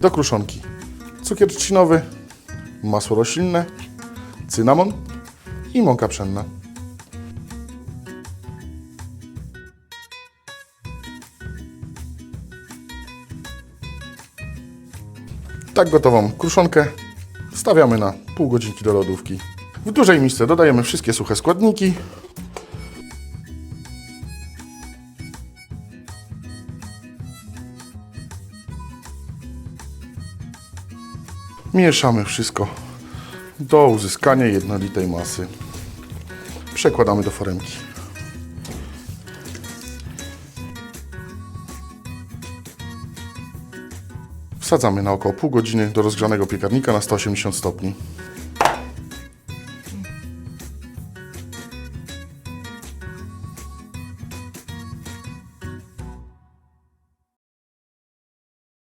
Do kruszonki cukier trzcinowy, masło roślinne, cynamon i mąka pszenna. Tak gotową kruszonkę stawiamy na pół godzinki do lodówki. W dużej misce dodajemy wszystkie suche składniki. Mieszamy wszystko do uzyskania jednolitej masy. Przekładamy do foremki. Wsadzamy na około pół godziny do rozgrzanego piekarnika na 180 stopni.